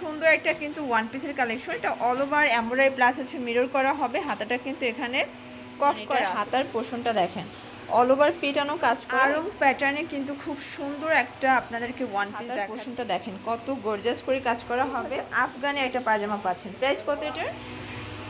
সুন্দর একটা কিন্তু ওয়ান পিসের কালেকশন এটা অল ওভার এমব্রয়ডারি প্লাস হচ্ছে মিরর করা হবে। হাতাটা কিন্তু এখানে কফ করা হাতার পোষণটা দেখেন। অল ওভার পেটানো কাজ আরও আরং প্যাটার্নে কিন্তু খুব সুন্দর একটা আপনাদেরকে ওয়ান পিস পোর্শনটা দেখেন। কত গর্জাস করে কাজ করা হবে। আফগানে একটা পাজামা পাচ্ছেন। প্রাইস কত এটার?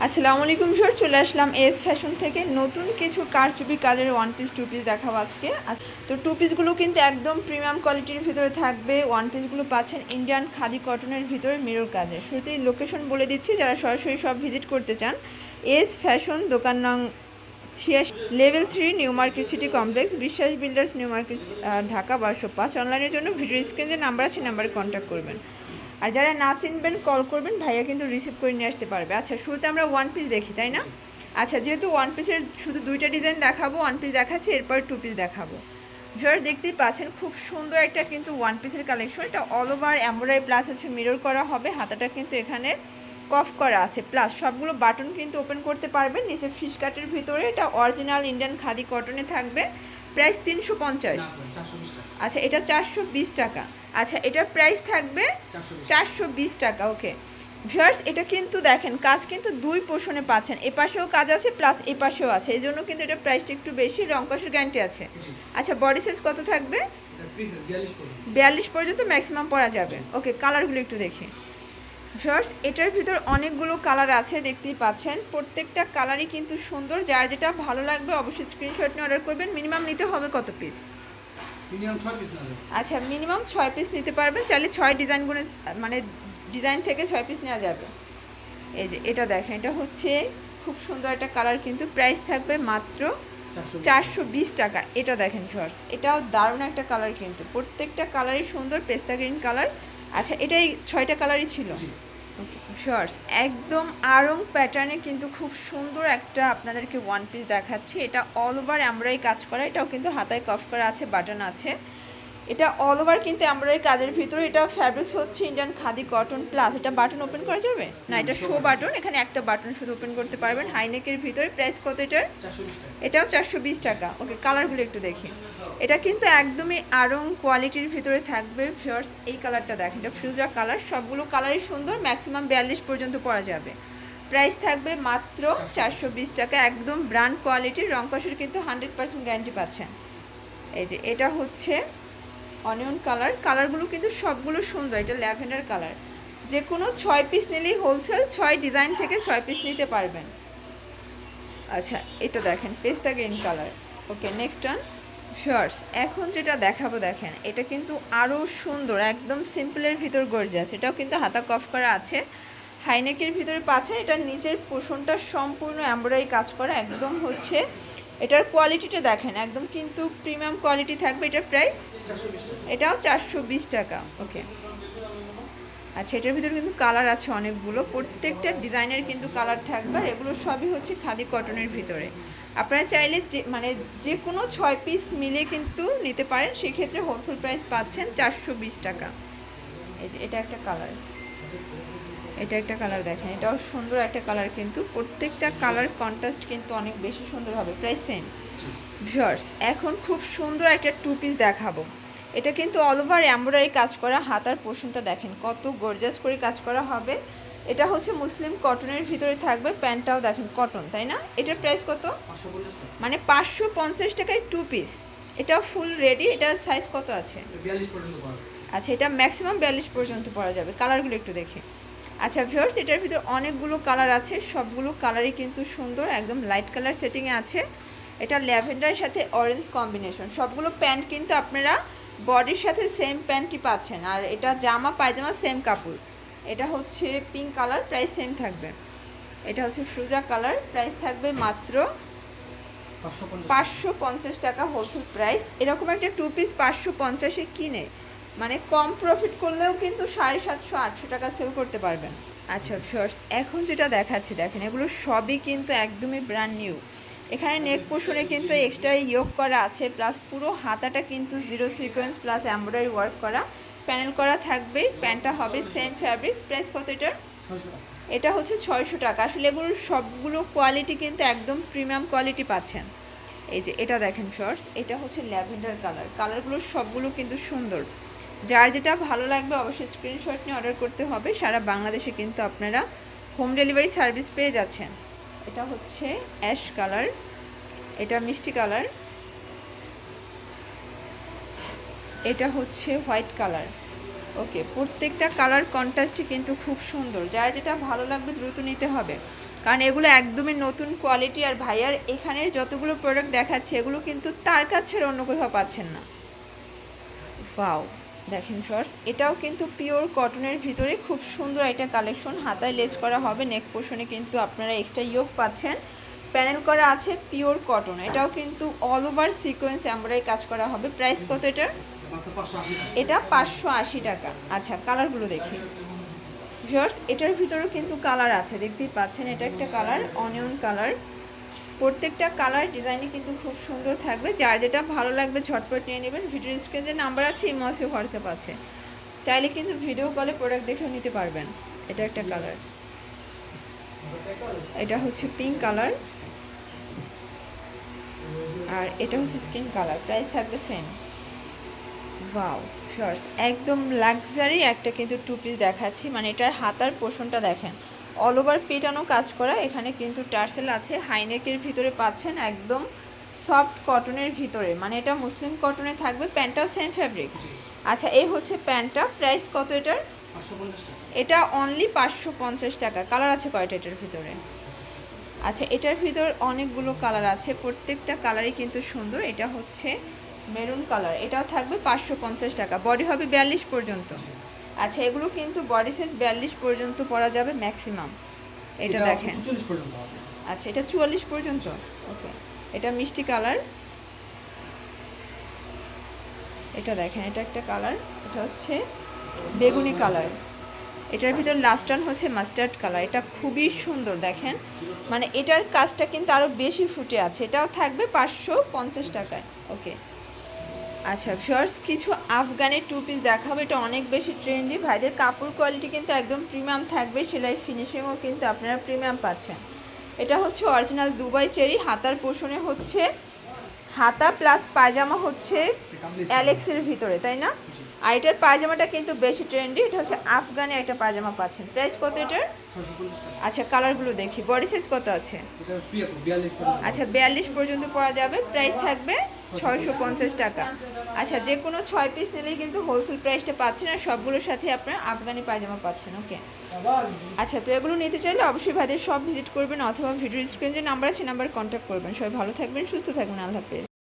আসসালামু আলাইকুম স্যার চলে আসলাম এস ফ্যাশন থেকে নতুন কিছু কারচুপি কাজের ওয়ান পিস টু পিস দেখাবো আজকে। আজ- তো টু পিসগুলো কিন্তু একদম প্রিমিয়াম কোয়ালিটির ভিতরে থাকবে। ওয়ান পিসগুলো পাচ্ছেন ইন্ডিয়ান খাদি কটনের ভিতরে মিরর কাজের শুরুতেই লোকেশন বলে দিচ্ছি, যারা সরাসরি সব ভিজিট করতে চান, এস ফ্যাশন দোকান নং ছিয়াশি level three new market city complex Biswas builders new market Dhaka, বারোশো পাঁচ। অনলাইনের জন্য ভিডিও স্ক্রিনে নাম্বার আছে নাম্বারে কন্ট্যাক্ট করবেন। আর যারা না চিনবেন কল করবেন ভাইয়া কিন্তু রিসিভ করে নিয়ে আসতে পারবে। আচ্ছা শুরুতে আমরা ওয়ান পিস দেখি তাই না? আচ্ছা যেহেতু ওয়ান পিসের শুধু দুইটা ডিজাইন দেখাবো ওয়ান পিস দেখাচ্ছি এরপর টু পিস দেখাবো। ভিউয়ার দেখতেই পাচ্ছেন খুব সুন্দর একটা কিন্তু ওয়ান পিসের কালেকশন এটা অল ওভার এমব্রয়ডারি প্লাস হচ্ছে মিরর করা হবে। হাতাটা কিন্তু এখানে কফ করা আছে। প্লাস সবগুলো বাটন কিন্তু ওপেন করতে পারবেন। নিচে ফিশ কাটের ভিতরে এটা অরিজিনাল ইন্ডিয়ান খাদি কটনে থাকবে। প্রাইস তিনশো পঞ্চাশ। আচ্ছা এটা চারশো বিশ টাকা। আচ্ছা এটার প্রাইস থাকবে চারশো বিশ। টাকা ওকে ভিউয়ার্স এটা কিন্তু দেখেন কাজ কিন্তু দুই পোর্শনে পাচ্ছেন। এ পাশেও কাজ আছে প্লাস এ পাশেও আছে। এই জন্য কিন্তু এটা প্রাইসটা একটু বেশি রংকশের গ্যারান্টি আছে। আচ্ছা বডি সাইজ কত থাকবে? বিয়াল্লিশ পর্যন্ত। ম্যাক্সিমাম পরা যাবে। ওকে কালারগুলো একটু দেখি। ভিউয়ার্স এটার ভিতর অনেকগুলো কালার আছে দেখতেই পাচ্ছেন। প্রত্যেকটা কালারই কিন্তু সুন্দর। যার যেটা ভালো লাগবে অবশ্যই স্ক্রিনশট নিয়ে অর্ডার করবেন। মিনিমাম নিতে হবে কত পিস আচ্ছা মিনিমাম ছয় পিস নিতে পারবেন চাইলে ছয় ডিজাইনগুলো মানে ডিজাইন থেকে ছয় পিস নেওয়া যাবে। এই যে এটা দেখেন এটা হচ্ছে খুব সুন্দর একটা কালার কিন্তু প্রাইস থাকবে মাত্র চারশো বিশ। টাকা। এটা দেখেন শর্টস এটাও দারুণ একটা কালার কিন্তু। প্রত্যেকটা কালারই সুন্দর পেস্তা গ্রিন কালার আচ্ছা এটাই ছয়টা কালারই ছিল? শর্টস একদম আরং প্যাটার্নে কিন্তু খুব সুন্দর একটা আপনাদেরকে ওয়ান পিস দেখাচ্ছি। এটা অল ওভার এমব্রয়ডারি কাজ করা, এটাও কিন্তু হাতায় কফ করা আছে বাটন আছে। এটা অল ওভার কিন্তু এমব্রয়ডারি কাজের ভিতরে এটা ফ্যাব্রিক্স হচ্ছে ইন্ডিয়ান খাদি কটন প্লাস এটা বাটন ওপেন করা যাবে? না এটা শো বাটন এখানে একটা বাটন শুধু ওপেন করতে পারবেন। হাইনেকের ভিতরে প্রাইস কত এটার? এটাও চারশো বিশ টাকা। ওকে কালারগুলো একটু দেখি। এটা কিন্তু একদমই আরং কোয়ালিটির ভিতরে থাকবে। ফিয়ার্স এই কালারটা দেখেন। এটা ফ্রুজা কালার সবগুলো কালারই সুন্দর ম্যাক্সিমাম বিয়াল্লিশ পর্যন্ত পরা যাবে। প্রাইস থাকবে মাত্র চারশো বিশ টাকা। একদম ব্র্যান্ড কোয়ালিটির রংকশের কিন্তু হান্ড্রেড পার্সেন্ট গ্যারান্টি পাচ্ছেন। এই যে এটা হচ্ছে অনিয়ন কালার কালারগুলো কিন্তু সবগুলো সুন্দর, এটা ল্যাভেন্ডার কালার যে কোনো ছয় পিস নিলেই হোলসেল ছয় ডিজাইন থেকে ছয় পিস নিতে পারবেন। আচ্ছা এটা দেখেন, পেস্তা green colour okay next one shorts এখন যেটা দেখাবো, দেখেন, এটা কিন্তু আরও সুন্দর, একদম সিম্পলের ভিতর গর্জাস এটাও কিন্তু হাতা কফ করা আছে। হাইনেকের ভিতরে পাচ্ছেন এটা নিচের পোষণটা সম্পূর্ণ এমব্রয়ডারি কাজ করা, একদম হচ্ছে এটার কোয়ালিটিটা দেখেন, একদম কিন্তু প্রিমিয়াম কোয়ালিটি থাকবে এটার প্রাইস এটাও চারশো বিশ টাকা ওকে আচ্ছা এটার ভিতরে কিন্তু কালার আছে অনেকগুলো, প্রত্যেকটা ডিজাইনের কিন্তু কালার থাকবে, আর এগুলো সবই হচ্ছে খাদি কটনের ভিতরে। আপনারা চাইলে যে মানে যে কোনো ছয় পিস মিলে কিন্তু নিতে পারেন, সেক্ষেত্রে হোলসেল প্রাইস পাচ্ছেন চারশো বিশ টাকা। এই যে, এটা একটা কালার এটা একটা কালার দেখেন এটাও সুন্দর একটা কালার কিন্তু। প্রত্যেকটা কালার কন্ট্রাস্ট কিন্তু অনেক বেশি সুন্দর হবে। প্রায় সেম ভিউয়ার্স এখন খুব সুন্দর একটা টু পিস দেখাবো। এটা কিন্তু অল ওভার এমব্রয়ডারি কাজ করা হাতার পোর্শনটা দেখেন। কত গর্জাস করে কাজ করা হবে। এটা হচ্ছে মুসলিম কটনের ভিতরে থাকবে প্যান্টটাও দেখেন কটন তাই না? এটার প্রাইস কত? মানে পাঁচশো পঞ্চাশ টাকায় টু পিস এটাও ফুল রেডি এটা সাইজ কত আছে? আচ্ছা এটা ম্যাক্সিমাম বিয়াল্লিশ পর্যন্ত পরা যাবে। কালারগুলো একটু দেখি। আচ্ছা ভিউয়ার্স এটার ভিতর অনেকগুলো কালার আছে। সবগুলো কালারই কিন্তু সুন্দর একদম লাইট কালার সেটিংয়ে আছে। এটা ল্যাভেন্ডারের সাথে অরেঞ্জ কম্বিনেশন সবগুলো প্যান্ট কিন্তু আপনারা বডির সাথে সেম প্যান্টই পাচ্ছেন। আর এটা জামা পায়জামা সেম কাপড়। এটা হচ্ছে পিঙ্ক কালার প্রাইস সেম থাকবে। এটা হচ্ছে ফ্রুজা কালার প্রাইস থাকবে মাত্র পাঁচশো পঞ্চাশ। টাকা হোলসেল প্রাইস এরকম একটা টু পিস পাঁচশো পঞ্চাশে কিনে মানে কম প্রফিট করলেও কিন্তু সাড়ে সাতশো, আটশো টাকা সেল করতে পারবেন। আচ্ছা শর্টস এখন যেটা দেখাচ্ছি, দেখেন, এগুলো সবই কিন্তু একদমই ব্র্যান্ড নিউ এখানে নেক পোষণে কিন্তু এক্সট্রা ইয়োগ করা আছে প্লাস পুরো হাতাটা কিন্তু zero sequence plus embroidery work করা। প্যানেল করা থাকবে, প্যান্টটা হবে সেম ফ্যাব্রিক্স প্রাইস কত এটার? এটা হচ্ছে ছয়শো টাকা। আসলে এগুলোর সবগুলো কোয়ালিটি কিন্তু একদম প্রিমিয়াম কোয়ালিটি পাচ্ছেন। এই যে এটা দেখেন শর্টস এটা হচ্ছে ল্যাভেন্ডার কালার। কালারগুলো সবগুলো কিন্তু সুন্দর। যার যেটা ভালো লাগবে অবশ্যই স্ক্রিনশট নিয়ে অর্ডার করতে হবে। সারা বাংলাদেশে কিন্তু আপনারা হোম ডেলিভারি সার্ভিস পেয়ে যাচ্ছেন। এটা হচ্ছে অ্যাশ কালার এটা মিষ্টি কালার এটা হচ্ছে হোয়াইট কালার ওকে প্রত্যেকটা কালার কন্ট্রাস্টই কিন্তু খুব সুন্দর। যার যেটা ভালো লাগবে দ্রুত নিতে হবে। কারণ এগুলো একদমই নতুন কোয়ালিটি আর ভাইয়ার এখানের যতগুলো প্রোডাক্ট দেখাচ্ছে, এগুলো কিন্তু তার কাছে অন্য কোথাও পাচ্ছেন না। ওয়াও দেখেন শর্টস এটাও কিন্তু পিওর কটনের ভিতরে খুব সুন্দর একটা কালেকশন হাতায় লেস করা হবে নেক পোর্শনে কিন্তু আপনারা এক্সট্রা ইয়োগ পাচ্ছেন। প্যানেল করা আছে পিওর কটন এটাও কিন্তু অল ওভার সিকোয়েন্স এমব্রয়ডারি কাজ করা হবে। প্রাইস কত এটার এটা পাঁচশো আশি টাকা। আচ্ছা কালারগুলো দেখি। ভিউয়ার্স এটার ভিতরেও কিন্তু কালার আছে। দেখতেই পাচ্ছেন, এটা একটা কালার অনিয়ন কালার প্রত্যেকটা কালার ডিজাইনই কিন্তু খুব সুন্দর থাকবে। যার যেটা ভালো লাগবে ঝটপট নিয়ে নেবেন। ভিডিও স্ক্রিনে যে নাম্বার আছে ইমসে হোয়াটসঅ্যাপ আছে। চাইলে কিন্তু ভিডিও কলে প্রোডাক্ট দেখেও নিতে পারবেন। এটা একটা কালার এটা হচ্ছে পিঙ্ক কালার আর এটা হচ্ছে স্কিন কালার প্রাইস থাকবে সেম ওয়াও শর্টস একদম লাক্সারি একটা কিন্তু টু পিস দেখাচ্ছি। মানে এটার হাতার পোষণটা দেখেন। অল ওভার পেটানো কাজ করা। এখানে কিন্তু টার্সেল আছে। হাইনেকের ভিতরে পাচ্ছেন একদম সফট কটনের ভিতরে। মানে এটা মুসলিম কটনে থাকবে প্যান্টটাও সেম ফ্যাব্রিক্স আচ্ছা এই হচ্ছে প্যান্টটা। প্রাইস কত এটার? এটা অনলি পাঁচশো পঞ্চাশ টাকা। কালার আছে কয়টা এটার ভিতরে? আচ্ছা এটার ভিতর অনেকগুলো কালার আছে। প্রত্যেকটা কালারই কিন্তু সুন্দর। এটা হচ্ছে মেরুন কালার এটাও থাকবে পাঁচশো পঞ্চাশ টাকা। বডি হবে বিয়াল্লিশ পর্যন্ত। আচ্ছা এগুলো কিন্তু বডি সাইজ বিয়াল্লিশ পর্যন্ত পরা যাবে ম্যাক্সিমাম এটা দেখেন। আচ্ছা এটা চুয়াল্লিশ পর্যন্ত? ওকে এটা মিষ্টি কালার। এটা দেখেন এটা একটা কালার। এটা হচ্ছে বেগুনি কালার। এটার ভিতর লাস্ট টান হচ্ছে মাস্টার্ড কালার এটা খুবই সুন্দর দেখেন। মানে এটার কাজটা কিন্তু আরও বেশি ফুটে আছে। এটাও থাকবে পাঁচশো পঞ্চাশ টাকায়। ওকে আচ্ছা ফিওর্স কিছু আফগানের টু পিস দেখাবো। এটা অনেক বেশি ট্রেন্ডি ভাইদের কাপড় কোয়ালিটি কিন্তু একদম প্রিমিয়াম থাকবে। সেলাই ফিনিশিংও কিন্তু আপনারা প্রিমিয়াম পাচ্ছেন। এটা হচ্ছে অরিজিনাল দুবাই চেরি। হাতার পোষণে হচ্ছে হাতা প্লাস পায়জামা হচ্ছে অ্যালেক্সের ভিতরে তাই না? আর এটার পায়জামাটা কিন্তু বেশি ট্রেন্ডি এটা হচ্ছে আফগানে একটা পায়জামা পাচ্ছেন। প্রাইস কত এটার? আচ্ছা কালারগুলো দেখি। বডি সাইজ কত আছে? আচ্ছা বিয়াল্লিশ পর্যন্ত পরা যাবে। প্রাইস থাকবে ছয়শো পঞ্চাশ টাকা। আচ্ছা যে কোনো ছয় পিস নিলেই কিন্তু হোলসেল প্রাইসটা পাচ্ছেন আর সবগুলোর সাথে আপনার আফগানি পায়জামা পাচ্ছেন ওকে আচ্ছা তো এগুলো নিতে চাইলে অবশ্যই ভাইদের সব ভিজিট করবেন অথবা ভিডিও স্ক্রিন যে নাম্বার আছে নাম্বার কন্ট্যাক্ট করবেন। সবাই ভালো থাকবেন, সুস্থ থাকবেন, আল্লাহ হাফেজ।